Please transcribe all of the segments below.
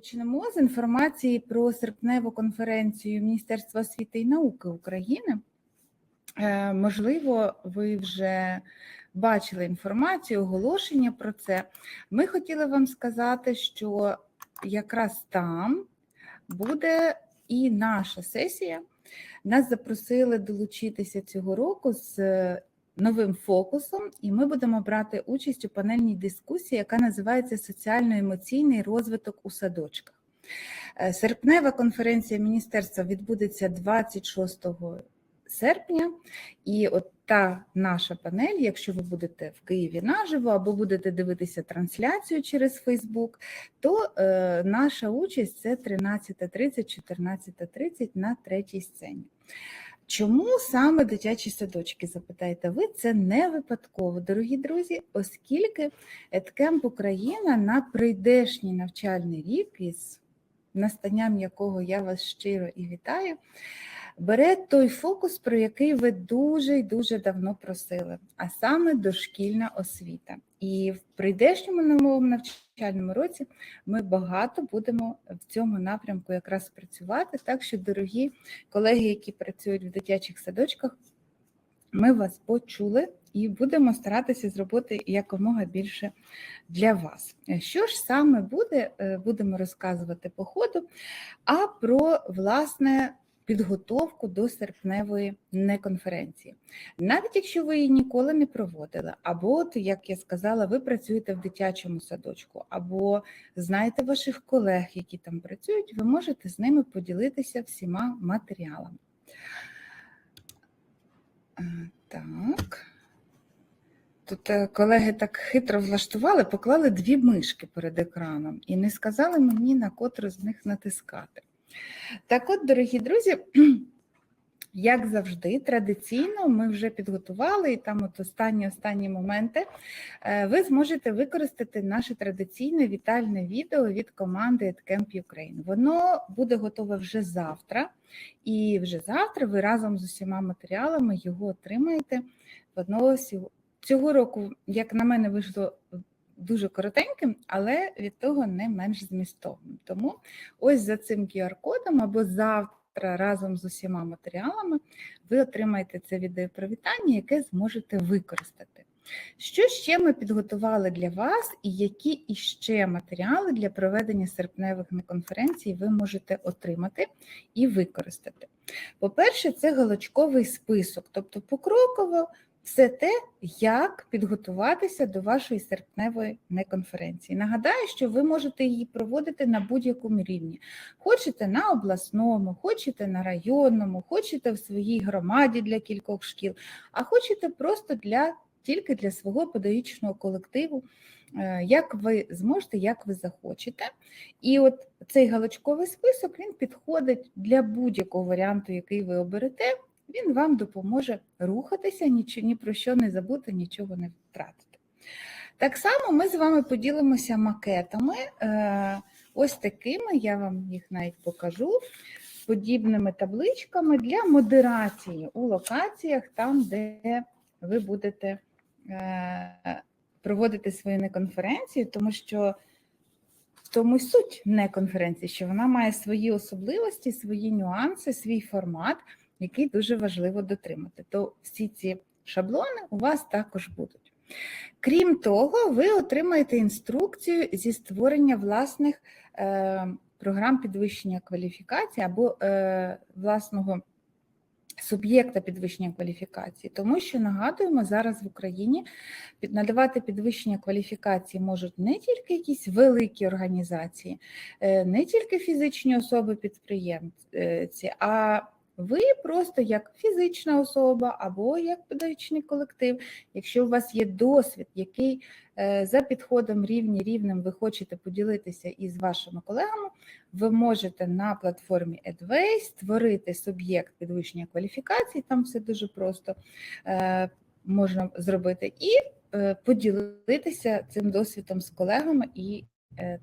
Почнемо з інформації про серпневу конференцію Міністерства освіти і науки України. Е, Можливо, ви вже бачили інформацію, оголошення про це. Ми хотіли вам сказати, що якраз там буде і наша сесія. Нас запросили долучитися цього року з новим фокусом, і ми будемо брати участь у панельній дискусії, яка називається Соціально-емоційний розвиток у садочках. Е, Серпнева конференція міністерства відбудеться 26 серпня, і от та наша панель, якщо ви будете в Києві наживо або будете дивитися трансляцію через Фейсбук, то е, наша участь це 13.30, 14.30 на третій сцені. Чому саме дитячі садочки, запитаєте ви? Це не випадково, дорогі друзі, оскільки Едкемп Україна на прийдешній навчальний рік, із настанням якого я вас щиро і вітаю, бере той фокус, про який ви дуже і дуже давно просили, а саме дошкільна освіта. І в прийдешньому новому навчальному році ми багато будемо в цьому напрямку якраз працювати. Так що, дорогі колеги, які працюють в дитячих садочках, ми вас почули і будемо старатися зробити якомога більше для вас. Що ж саме буде, е, будемо розказувати по ходу, а про власне підготовку до серпневої неконференції. Навіть якщо ви її ніколи не проводили, або, от, як я сказала, ви працюєте в дитячому садочку, або знаєте ваших колег, які там працюють, ви можете з ними поділитися всіма матеріалами. Е, Так. Тут е, колеги так хитро влаштували, поклали дві мишки перед екраном і не сказали мені, на котру з них натискати. Так от, дорогі друзі, як завжди, традиційно ми вже підготували, і там от останні останні моменти е, ви зможете використати наше традиційне вітальне відео від команди AdCamp Ukraine. Воно буде готове вже завтра, і вже завтра ви разом з усіма матеріалами його отримаєте. Воно цього року, як на мене, вийшло дуже коротеньким, але від того не менш змістовним. Тому ось за цим QR-кодом або завтра разом з усіма матеріалами ви отримаєте це відеопривітання, яке зможете використати. Що ще ми підготували для вас, і які іще матеріали для проведення серпневих конференцій ви можете отримати і використати? По-перше, це галочковий список, тобто покроково все те, як підготуватися до вашої серпневої неконференції. Нагадаю, що ви можете її проводити на будь-якому рівні. Хочете на обласному, хочете на районному, хочете в своїй громаді для кількох шкіл, а хочете просто для тільки для свого педагогічного колективу, як ви зможете, як ви захочете. І от цей галочковий список він підходить для будь-якого варіанту, який ви оберете. Він вам допоможе рухатися, ні, про що не забути, нічого не втратити. Так само ми з вами поділимося макетами, ось такими, я вам їх навіть покажу, подібними табличками для модерації у локаціях, там, де ви будете проводити свою неконференцію, тому що в тому суть неконференції, що вона має свої особливості, свої нюанси, свій формат який дуже важливо дотримати. То всі ці шаблони у вас також будуть. Крім того, ви отримаєте інструкцію зі створення власних е, програм підвищення кваліфікації або е, власного суб'єкта підвищення кваліфікації, тому що нагадуємо, зараз в Україні надавати підвищення кваліфікації можуть не тільки якісь великі організації, е, не тільки фізичні особи-підприємці, а ви просто як фізична особа або як педагогічний колектив, якщо у вас є досвід, який е, за підходом рівні рівнем ви хочете поділитися із вашими колегами, ви можете на платформі Edway створити суб'єкт підвищення кваліфікації, там все дуже просто е, можна зробити, і е, поділитися цим досвідом з колегами і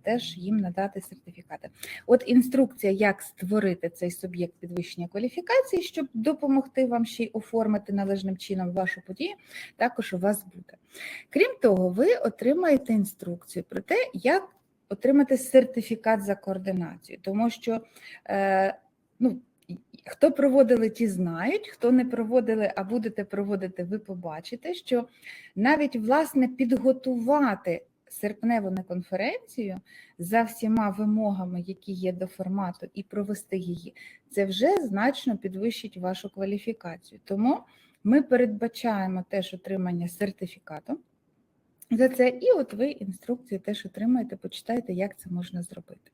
теж їм надати сертифікати. От інструкція, як створити цей суб'єкт підвищення кваліфікації, щоб допомогти вам ще й оформити належним чином вашу подію, також у вас буде. Крім того, ви отримаєте інструкцію про те, як отримати сертифікат за координацію, тому що е, ну, хто проводили, ті знають, хто не проводили, а будете проводити, ви побачите, що навіть власне підготувати серпневу на конференцію за всіма вимогами, які є до формату, і провести її, це вже значно підвищить вашу кваліфікацію. Тому ми передбачаємо теж отримання сертифікату за це, і от ви інструкцію теж отримаєте, почитайте, як це можна зробити.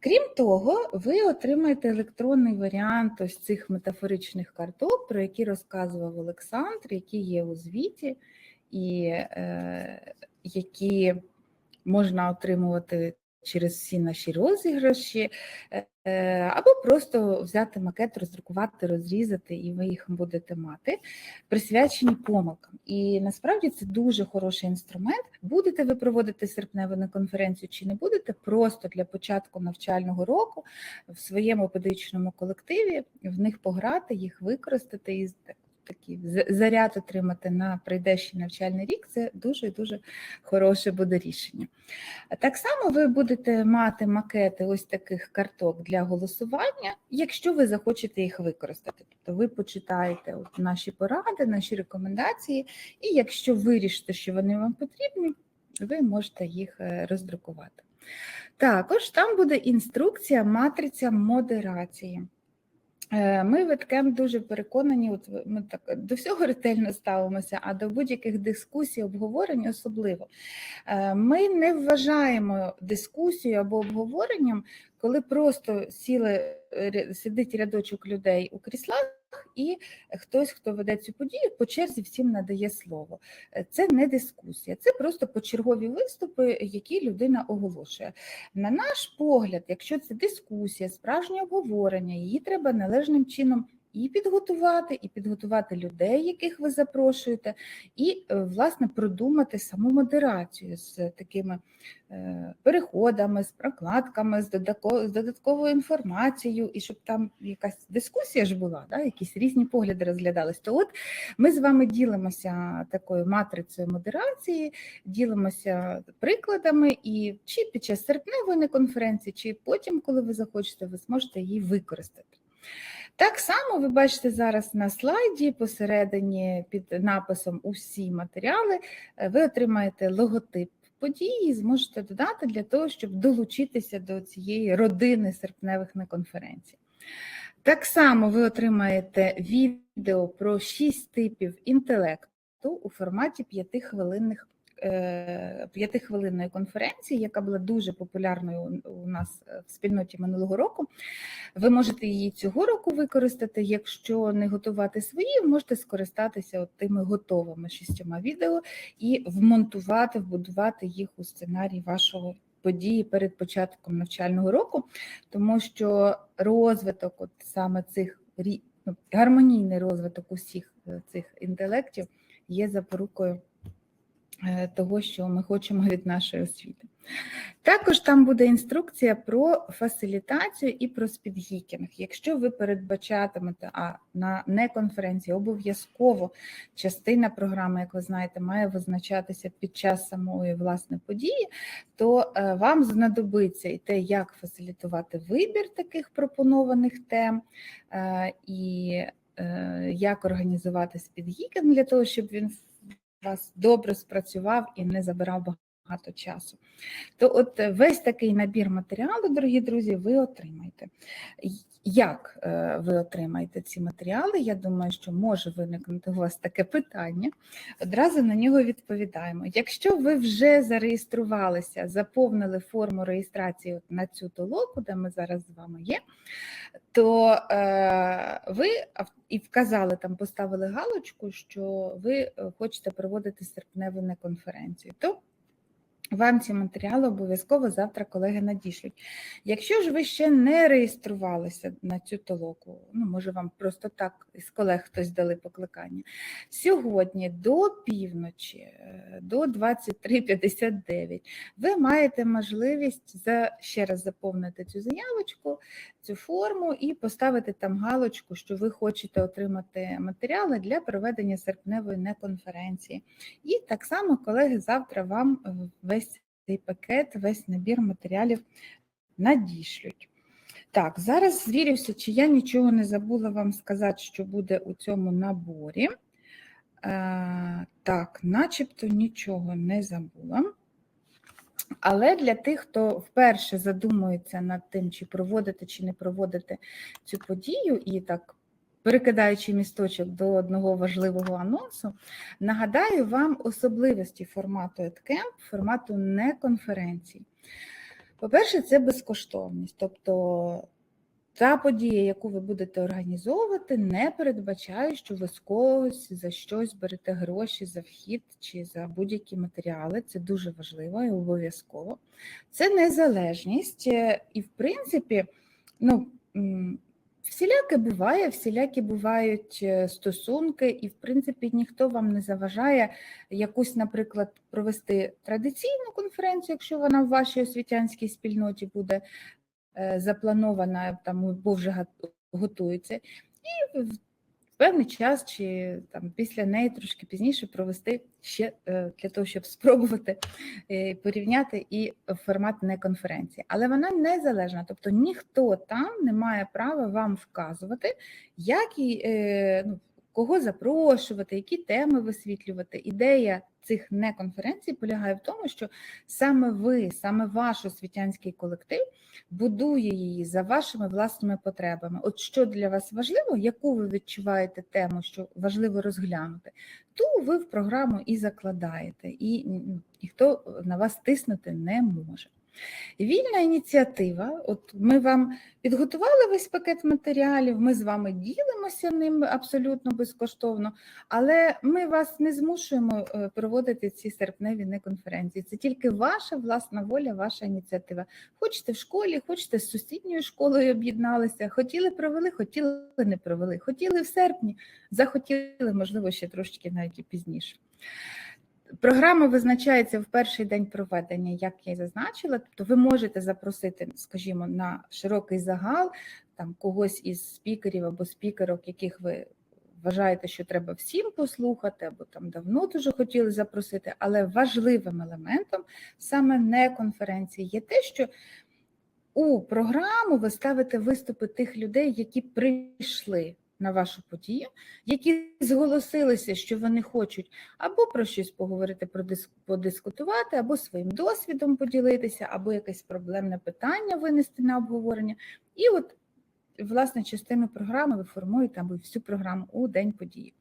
Крім того, ви отримаєте електронний варіант ось цих метафоричних карток, про які розказував Олександр, які є у звіті, і е, які можна отримувати через всі наші розіграші, е, або просто взяти макет, роздрукувати, розрізати, і ви їх будете мати, присвячені помилкам. І насправді це дуже хороший інструмент. Будете ви проводити серпневу на конференцію чи не будете, просто для початку навчального року в своєму педагогічному колективі в них пограти, їх використати і такий заряд отримати на прийдешній навчальний рік. Це дуже дуже хороше буде рішення. Так само ви будете мати макети ось таких карток для голосування, якщо ви захочете їх використати. Тобто ви почитаєте от наші поради, наші рекомендації, і якщо вирішите, що вони вам потрібні, ви можете їх е, роздрукувати. Також там буде інструкція матриця модерації. Е, Ми веткем дуже переконані, от ми так до всього ретельно ставимося, а до будь-яких дискусій, обговорень особливо. Е, Ми не вважаємо дискусію або обговоренням, коли просто сіли, е, сидить рядочок людей у кріслах, і хтось, хто веде цю подію, по черзі всім надає слово. Е, Це не дискусія, це просто почергові виступи, які людина оголошує. На наш погляд, якщо це дискусія, справжнє обговорення, її треба належним чином і підготувати, і підготувати людей, яких ви запрошуєте, і е, власне продумати саму модерацію з такими е, переходами, з прокладками, з додатковою інформацією, і щоб там якась дискусія ж була, да, якісь різні погляди розглядались. То от ми з вами ділимося такою матрицею модерації, ділимося прикладами, і чи під час серпневої конференції, чи потім, коли ви захочете, ви зможете її використати. Так само ви бачите зараз на слайді посередині під написом Усі матеріали е, ви отримаєте логотип події зможете додати для того, щоб долучитися до цієї родини серпневих на конференції. Так само ви отримаєте відео про шість типів інтелекту у форматі п'ятихвилинних п'ятихвилинної конференції, яка була дуже популярною у- нас е, в спільноті минулого року. Ви можете її цього року використати. Якщо не готувати свої, можете скористатися от тими готовими шістьома відео і вмонтувати, вбудувати їх у сценарій вашого події перед початком навчального року, тому що розвиток от саме цих ну, гармонійний розвиток усіх е, цих інтелектів є запорукою е, того, що ми хочемо від нашої освіти. Також там буде інструкція про фасилітацію і про спідгікінг. Якщо ви передбачатимете, а на неконференції обов'язково частина програми, як ви знаєте, має визначатися під час самої власне події, то е, вам знадобиться і те, як фасилітувати вибір таких пропонованих тем, е, і е, як організувати спідгікінг для того, щоб він вас добре спрацював і не забирав багато часу. То от е, весь такий набір матеріалу, дорогі друзі, ви отримаєте. Як е, ви отримаєте ці матеріали? Я думаю, що може виникнути у вас таке питання. Одразу на нього відповідаємо. Якщо ви вже зареєструвалися, заповнили форму реєстрації на цю толоку, де ми зараз з вами є, то е, ви і вказали там, поставили галочку, що ви хочете проводити серпневу на конференцію. То вам ці матеріали обов'язково завтра колеги надішлють. Якщо ж ви ще не реєструвалися на цю толоку, ну може вам просто так із колег хтось дали покликання. Сьогодні до півночі, е, до 23.59, ви маєте можливість за ще раз заповнити цю заявочку, цю форму і поставити там галочку, що ви хочете отримати матеріали для проведення серпневої неконференції. І так само колеги завтра вам е, весь цей пакет, весь набір матеріалів надішлють. Так, зараз звірюся, чи я нічого не забула вам сказати, що буде у цьому наборі. Е, так, начебто нічого не забула. Але для тих, хто вперше задумується над тим, чи проводити, чи не проводити цю подію, і так перекидаючи місточок до одного важливого анонсу, нагадаю вам особливості формату EdCamp, формату неконференцій. По-перше, це безкоштовність, тобто та подія, яку ви будете організовувати, не передбачає, що ви з когось за щось берете гроші за вхід чи за будь-які матеріали. Це дуже важливо і обов'язково. Це незалежність, і, в принципі, ну, всіляке буває, всілякі бувають е, стосунки, і, в принципі, ніхто вам не заважає якусь, наприклад, провести традиційну конференцію, якщо вона в вашій освітянській спільноті буде е, запланована, там, бо вже готується, і певний час чи там після неї трошки пізніше провести ще е, для того, щоб спробувати е, порівняти і формат не конференції. Але вона незалежна, тобто ніхто там не має права вам вказувати, як і е, ну, кого запрошувати, які теми висвітлювати. Ідея цих неконференцій полягає в тому, що саме ви, саме ваш освітянський колектив будує її за вашими власними потребами. От що для вас важливо, яку ви відчуваєте тему, що важливо розглянути, ту ви в програму і закладаєте, і ніхто на вас тиснути не може. Вільна ініціатива. От ми вам підготували весь пакет матеріалів, ми з вами ділимося ним абсолютно безкоштовно, але ми вас не змушуємо е, проводити ці серпневі неконференції. Це тільки ваша власна воля, ваша ініціатива. Хочете в школі, хочете з сусідньою школою об'єдналися, хотіли провели, хотіли не провели, хотіли в серпні, захотіли, можливо, ще трошки навіть і пізніше. Програма визначається в перший день проведення, як я й зазначила. Тобто ви можете запросити, скажімо, на широкий загал там когось із спікерів або спікерок, яких ви вважаєте, що треба всім послухати, або там давно дуже хотіли запросити. Але важливим елементом саме не конференції є те, що у програму ви ставите виступи тих людей, які прийшли на вашу подію, які зголосилися, що вони хочуть або про щось поговорити, подискутувати, або своїм досвідом поділитися, або якесь проблемне питання винести на обговорення. І от, власне, частину програми ви формуєте або всю програму у день події.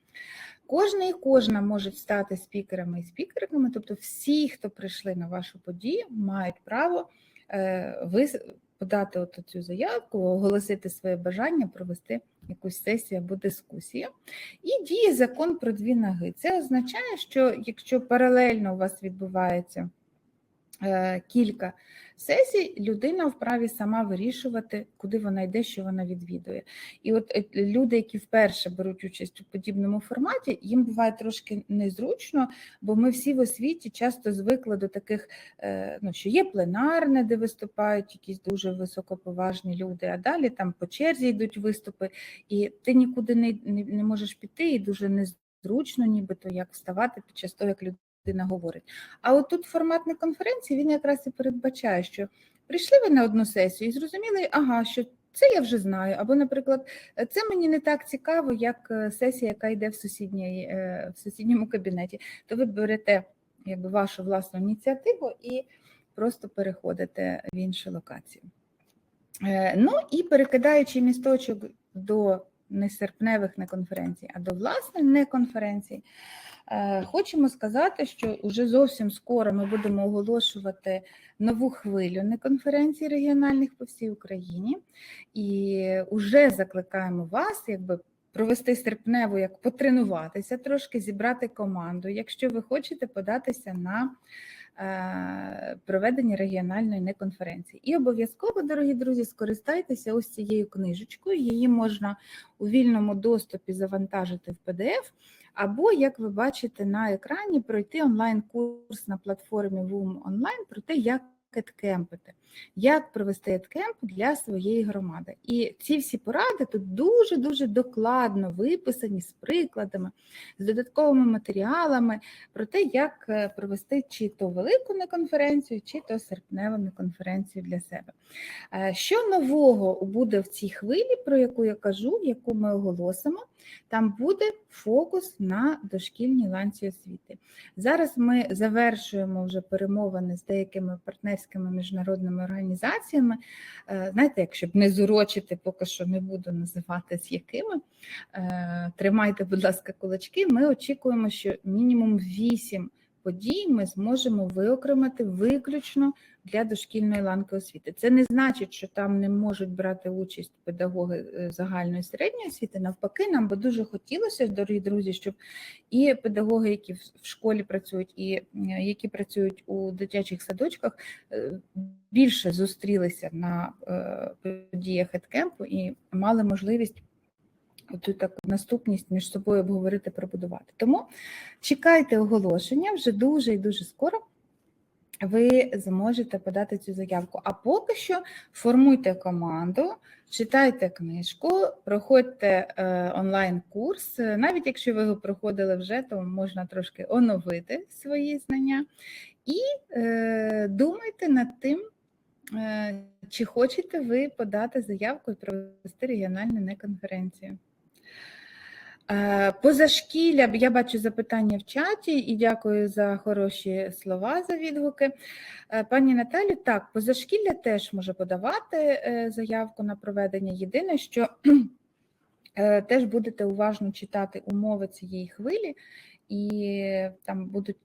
Кожна і кожна можуть стати спікерами і спікерками, тобто всі, хто прийшли на вашу подію, мають право е, вис- подати от цю заявку, оголосити своє бажання провести якусь сесію або дискусію. І діє закон про дві ноги. Це означає, що якщо паралельно у вас відбувається е, кілька сесій, людина вправі сама вирішувати, куди вона йде, що вона відвідує. І от е, люди, які вперше беруть участь у подібному форматі, їм буває трошки незручно, бо ми всі в освіті часто звикли до таких, е, ну, що є пленарне, де виступають якісь дуже високоповажні люди, а далі там по черзі йдуть виступи, і ти нікуди не, не, не можеш піти, і дуже незручно, нібито як вставати під час того, як людина говорить. А от тут форматний конференції він якраз і передбачає, що прийшли ви на одну сесію і зрозуміли, ага, що це я вже знаю. Або, наприклад, це мені не так цікаво, як е, сесія, яка йде в, сусідній, е, в сусідньому кабінеті. То ви берете якби, вашу власну ініціативу і просто переходите в іншу локацію. Е, Ну і перекидаючи місточок до не серпневих не конференцій, а до власне не конференцій, е, хочемо сказати, що уже зовсім скоро ми будемо оголошувати нову хвилю неконференцій регіональних по всій Україні, і вже закликаємо вас, якби. Провести серпневу, як потренуватися трошки, зібрати команду, якщо ви хочете податися на проведення регіональної неконференції. І обов'язково, дорогі друзі, скористайтеся ось цією книжечкою. Її можна у вільному доступі завантажити в PDF, або, як ви бачите на екрані, пройти онлайн-курс на платформі ВУМ Online про те, як еткемпити, як провести еткемп для своєї громади. І ці всі поради тут дуже-дуже докладно виписані з прикладами, з додатковими матеріалами про те, як е, провести чи то велику неконференцію, чи то серпневу неконференцію для себе. Е, Що нового буде в цій хвилі, про яку я кажу, яку ми оголосимо? Там буде фокус на дошкільній ланці освіти. Зараз ми завершуємо вже перемовини з деякими партнерськими міжнародними організаціями. Е, Знаєте, якщо б не зурочити, поки що не буду називати з якими. Е, Тримайте, будь ласка, кулачки. Ми очікуємо, що мінімум 8 подій ми зможемо виокремити виключно для дошкільної ланки освіти. Це не значить, що там не можуть брати участь педагоги е, загальної середньої освіти. Навпаки, нам би дуже хотілося, дорогі друзі, щоб і педагоги, які в школі працюють, і які працюють у дитячих садочках, е, більше зустрілися на е, подіях еткемпу і мали можливість цю таку наступність між собою обговорити, пробудувати. Тому чекайте оголошення вже дуже і дуже скоро. Ви зможете подати цю заявку. А поки що формуйте команду, читайте книжку, проходьте е, онлайн-курс. Навіть якщо ви його проходили вже, то можна трошки оновити свої знання. І е, думайте над тим, е, чи хочете ви подати заявку і провести регіональну неконференцію. Е, Позашкілля, я бачу запитання в чаті і дякую за хороші слова, за відгуки. Е, Пані Наталі, так, позашкілля теж може подавати е, заявку на проведення. Єдине, що теж будете уважно читати умови цієї хвилі, і там будуть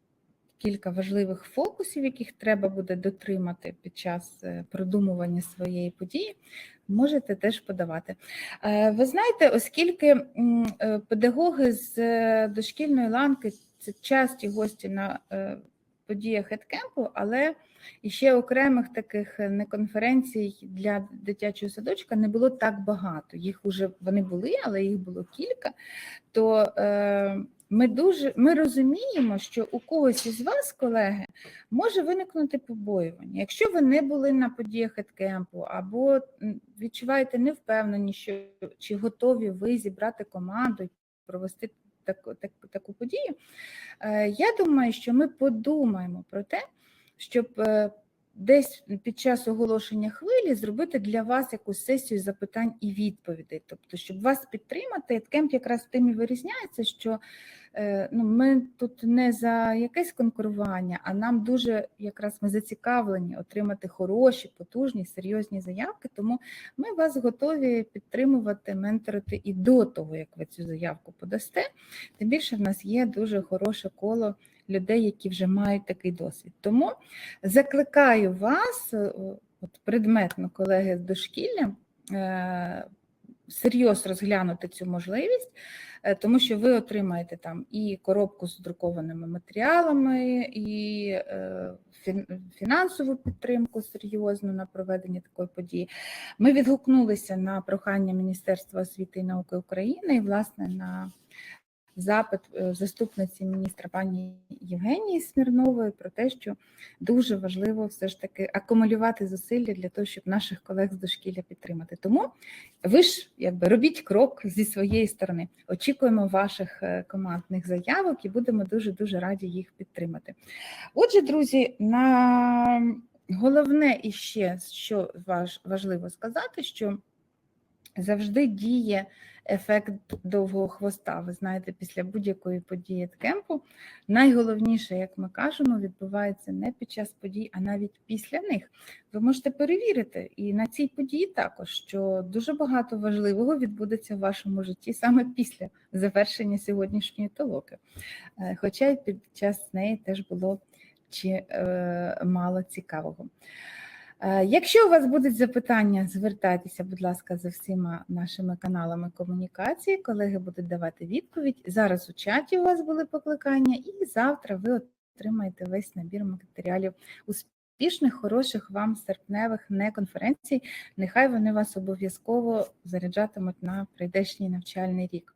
кілька важливих фокусів, яких треба буде дотримати під час е, продумування своєї події. Можете теж подавати. Е, Ви знаєте, оскільки е, педагоги з дошкільної ланки це часті гості на подіях еткемпу, але і ще окремих таких неконференцій для дитячого садочка не було так багато. Їх уже вони були, але їх було кілька. То ми дуже ми розуміємо, що у когось із вас, колеги, може виникнути побоювання. Якщо ви не були на подіях еткемпу або відчуваєте невпевнені, що чи готові ви зібрати команду провести таку, так, таку подію, е, я думаю, що ми подумаємо про те, щоб е, десь під час оголошення хвилі зробити для вас якусь сесію запитань і відповідей. Тобто, щоб вас підтримати, еткемп якраз тим і вирізняється, що е, ну, ми тут не за якесь конкурування, а нам дуже якраз ми зацікавлені отримати хороші, потужні, серйозні заявки. Тому ми вас готові підтримувати, менторити і до того, як ви цю заявку подасте. Тим більше в нас є дуже хороше коло людей, які вже мають такий досвід. Тому закликаю вас, е, от предметно, колеги з дошкілля, е, серйозно розглянути цю можливість, е, тому що ви отримаєте там і коробку з друкованими матеріалами, і фінансову підтримку серйозну на проведення такої події. Ми відгукнулися на прохання Міністерства освіти і науки України і, власне, на запит е, заступниці міністра пані Євгенії Смірнової про те, що дуже важливо все ж таки акумулювати зусилля для того, щоб наших колег з дошкілля підтримати. Тому ви ж якби робіть крок зі своєї сторони. Очікуємо ваших е, командних заявок і будемо дуже дуже раді їх підтримати. Отже, друзі, на головне і ще що важ- важливо сказати, що завжди діє ефект довгого хвоста. Ви знаєте, після будь-якої події кемпу найголовніше, як ми кажемо, відбувається не під час подій, а навіть після них. Ви можете перевірити і на цій події також, що дуже багато важливого відбудеться в вашому житті саме після завершення сьогоднішньої толоки. Е, Хоча й під час неї теж було чи е, мало цікавого. Е, Якщо у вас будуть запитання, звертайтеся, будь ласка, за всіма нашими каналами комунікації. Колеги будуть давати відповідь. Зараз у чаті у вас були покликання, і завтра ви отримаєте весь набір матеріалів успішних, хороших вам серпневих неконференцій. Нехай вони вас обов'язково заряджатимуть на прийдешній навчальний рік.